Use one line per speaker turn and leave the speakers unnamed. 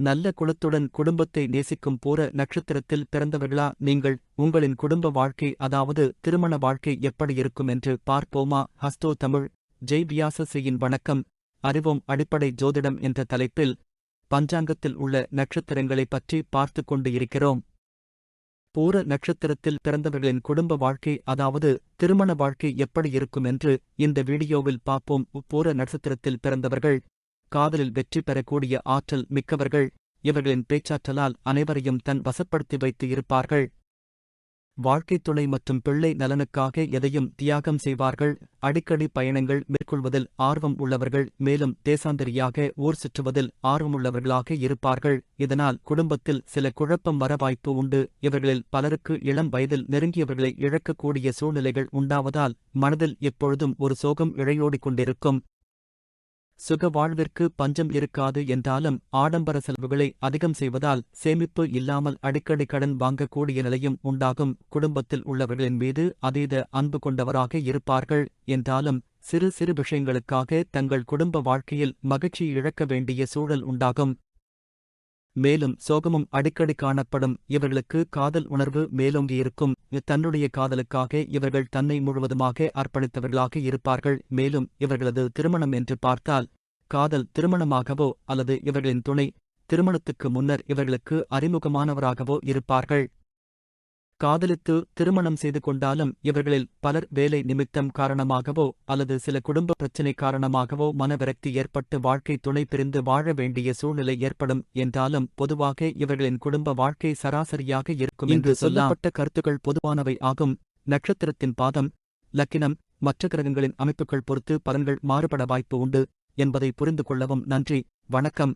நல்ல குலத்துடன் குடும்பத்தை நேசிக்கும் பூர நட்சத்திரத்தில் பிறந்தவர்களா நீங்கள்? உங்களின் குடும்ப வாழ்க்கை அதாவது திருமண வாழ்க்கை எப்படி இருக்கும் என்று பார்ப்போமா? ஹஸ்தோ தமிழ். ஜெய் வியாசசியின் வணக்கம். அறிவோம் அடிப்படை ஜோதிடம் என்ற தலைப்பில் பஞ்சாங்கத்தில் உள்ள நட்சத்திரங்களைப் பற்றி பார்த்து கொண்டு இருக்கிறோம். பூர நட்சத்திரத்தில் பிறந்தவர்களின் குடும்ப வாழ்க்கை அதாவது திருமண வாழ்க்கை எப்படி இருக்கும் என்று இந்த வீடியோவில் பார்ப்போம். பூர நட்சத்திரத்தில் பிறந்தவர்கள் காதலில் வெற்றி பெறக்கூடிய ஆற்றல் மிக்கவர்கள் இவர்களின் பேச்சாற்றலால் அனைவரையும் தன் வசப்படுத்தி வைத்து இருப்பார்கள். வாழ்க்கைத் துணை மற்றும் பிள்ளை நலனுக்காக எதையும் தியாகம் செய்வார்கள். அடிக்கடி பயணங்கள் மேற்கொள்வதில் ஆர்வம் உள்ளவர்கள் மேலும் தேசாந்தரியாக ஊர் சுற்றுவதில் ஆர்வமுள்ளவர்களாக இருப்பார்கள். இதனால் குடும்பத்தில் சில குழப்பம் வர வாய்ப்பு உண்டு. இவர்களில் பலருக்கு இளம் வயதில் நெருங்கியவர்களை இழக்கக்கூடிய சூழ்நிலைகள் உண்டாவதால் மனதில் எப்பொழுதும் ஒரு சோகம் இழையோடிக் கொண்டிருக்கும் சுக வாழ்விற்கு பஞ்சம் இருக்காது என்றாலும் ஆடம்பர செலவுகளை அதிகம் செய்வதால் சேமிப்பு இல்லாமல் அடிக்கடி கடன் வாங்கக்கூடிய நிலையும் உண்டாகும். குடும்பத்தில் உள்ளவர்களின் மீது அதீத அன்பு கொண்டவராக இருப்பார்கள் என்றாலும் சிறு சிறு விஷயங்களுக்காக தங்கள் குடும்ப வாழ்க்கையில் மகிழ்ச்சி இழக்க வேண்டிய சூழல் உண்டாகும். மேலும் சோகமும் அடிக்கடி காணப்படும் இவர்களுக்கு காதல் உணர்வு மேலோங்கியிருக்கும் தன்னுடைய காதலுக்காக இவர்கள் தன்னை முழுவதுமாக அர்ப்பணித்தவர்களாக இருப்பார்கள். மேலும் இவர்களது திருமணம் என்று பார்த்தால் காதல் திருமணமாகவோ அல்லது இவர்களின் துணை திருமணத்துக்கு முன்னர் இவர்களுக்கு அறிமுகமானவராகவோ இருப்பார்கள். காதலித்து திருமணம் செய்து கொண்டாலும் இவர்களில் பலர் வேலை நிமித்தம் காரணமாகவோ அல்லது சில குடும்ப பிரச்சினை காரணமாகவோ மனவிரக்தி ஏற்பட்டு வாழ்க்கை துணை பிரிந்து வாழ வேண்டிய சூழ்நிலை ஏற்படும் என்றாலும் பொதுவாக இவர்களின் குடும்ப வாழ்க்கை சராசரியாக இருக்கும் என்று சொல்லப்பட்ட கருத்துக்கள் பொதுவானவை ஆகும். நட்சத்திரத்தின் பாதம் லக்கினம் மற்ற கிரகங்களின் அமைப்புகள் பொறுத்து பலன்கள் மாறுபட வாய்ப்பு உண்டு என்பதை புரிந்து கொள்ளவும் நன்றி. வணக்கம்.